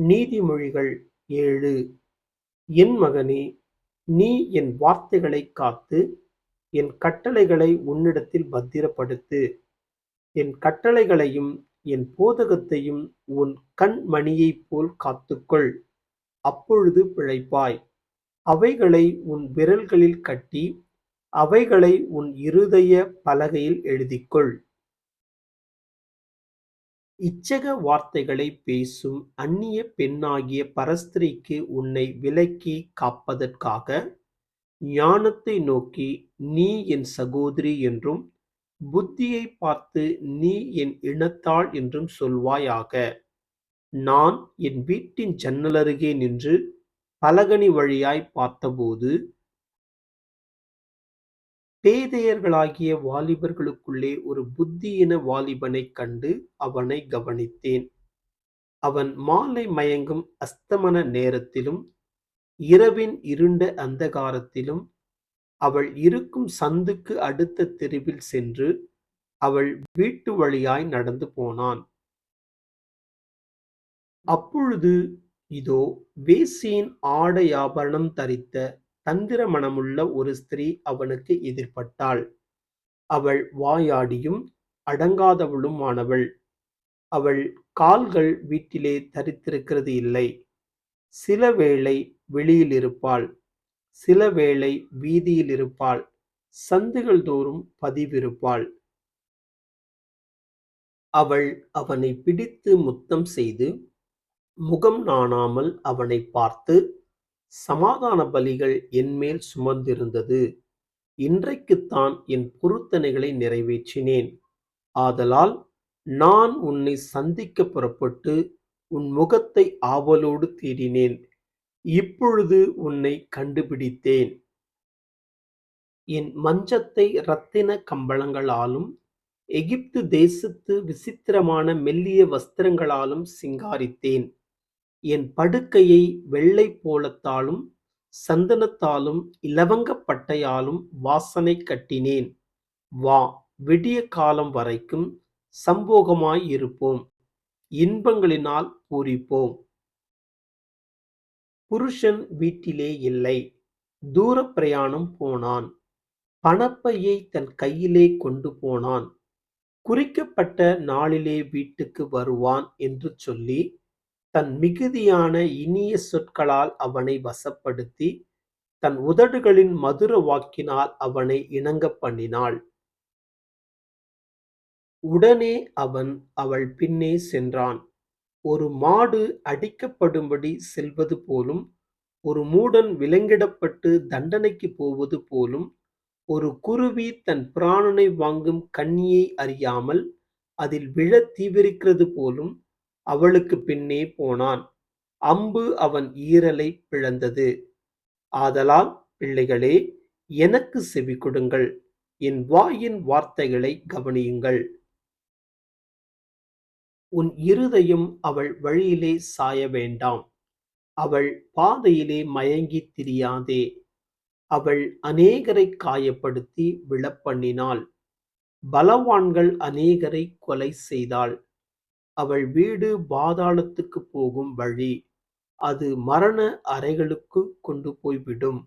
நீதிமொழிகள் ஏழு. என் மகனே நீ என் வார்த்தைகளைக் காத்து என் கட்டளைகளை உன்னிடத்தில் பத்திரப்படுத்து. என் கட்டளைகளையும் என் போதகத்தையும் உன் கண்மணியைப் போல் காத்துக்கொள். அப்பொழுது பிழைப்பாய். அவைகளை உன் விரல்களில் கட்டி அவைகளை உன் இருதய பலகையில் எழுதிக்கொள். இச்சக வார்த்தைகளைப் பேசும் அந்நிய பெண்ணாகிய பரஸ்திரீக்கு உன்னை விலக்கிக் காப்பதற்காக ஞானத்தை நோக்கி நீ என் சகோதரி என்றும் புத்தியைப் பார்த்து நீ என் இனத்தாள் என்றும் சொல்வாயாக. நான் என் வீட்டின் ஜன்னலருகே நின்று பலகணி வழியாய்ப் பார்த்தபோது பேதையர்களாகிய வாலிபர்களுக்குள்ளே ஒரு புத்தியின வாலிபனைக் கண்டு அவனை கவனித்தேன். அவன் மாலை மயங்கும் அஸ்தமன நேரத்திலும் இரவின் இருண்ட அந்தகாரத்திலும் அவள் இருக்கும் சந்துக்கு அடுத்த தெருவில் சென்று அவள் வீட்டு வழியாய் நடந்து போனான். அப்பொழுது இதோ வேசியின் ஆடையாபரணம் தரித்த தந்திர மனமுள்ள ஒரு ஸ்திரீ அவனுக்கு எதிர்பட்டாள். அவள் வாயாடியும் அடங்காதவளுமானவள். அவள் கால்கள் வீட்டிலே தரித்திருக்கிறது இல்லை. சில வேளை வெளியில் இருப்பாள் சில வேளை வீதியில் இருப்பாள் சந்துகள் தோறும் பதிவிருப்பாள். அவள் அவனை பிடித்து முத்தம் செய்து முகம் நாணாமல் அவனை பார்த்து சமாதான பலிகள் என்மேல் சுமந்திருந்தது. இன்றைக்குத்தான் என் பொருத்தனைகளை நிறைவேற்றினேன். ஆதலால் நான் உன்னை சந்திக்க புறப்பட்டு உன் முகத்தை ஆவலோடு தேடினேன். இப்பொழுது உன்னை கண்டுபிடித்தேன். என் மஞ்சத்தை இரத்தின கம்பளங்களாலும் எகிப்து தேசத்து விசித்திரமான மெல்லிய வஸ்திரங்களாலும் சிங்காரித்தேன். என் படுக்கையை வெள்ளை போலத்தாலும் சந்தனத்தாலும் இலவங்கப் பட்டையாலும் வாசனை கட்டினேன். வா விடிய காலம் வரைக்கும் சம்போகமாய் இருப்போம் இன்பங்களினால் பூரிப்போம். புருஷன் வீட்டிலே இல்லை. தூர பிரயாணம் போனான். பணப்பையை தன் கையிலே கொண்டு போனான். குறிக்கப்பட்ட நாளிலே வீட்டுக்கு வருவான் என்று சொல்லி தன் மிகுதியான இனிய சொற்களால் அவனை வசப்படுத்தி தன் உதடுகளின் மதுர வாக்கினால் அவனை இணங்க பண்ணினாள். உடனே அவன் அவள் பின்னே சென்றான். ஒரு மாடு அடிக்கப்படும்படி செல்வது போலும் ஒரு மூடன் விலங்கிடப்பட்டு தண்டனைக்கு போவது போலும் ஒரு குருவி தன் பிராணனை வாங்கும் கண்ணியை அறியாமல் அதில் விழத் தீவிரிக்கிறது போலும் அவளுக்கு பின்னே போனான். அம்பு அவன் ஈரலை பிளந்தது. ஆதலால் பிள்ளைகளே எனக்கு செவி கொடுங்கள். என் வாயின் வார்த்தைகளை கவனியுங்கள். உன் இருதையும் அவள் வழியிலே சாய வேண்டாம். அவள் பாதையிலே மயங்கித் திரியாதே. அவள் அநேகரை காயப்படுத்தி விழப்பண்ணினாள். பலவான்கள் அநேகரை கொலை செய்தாள். அவள் வீடு பாதாளத்துக்கு போகும் வழி. அது மரண அறைகளுக்கு கொண்டு போய்விடும்.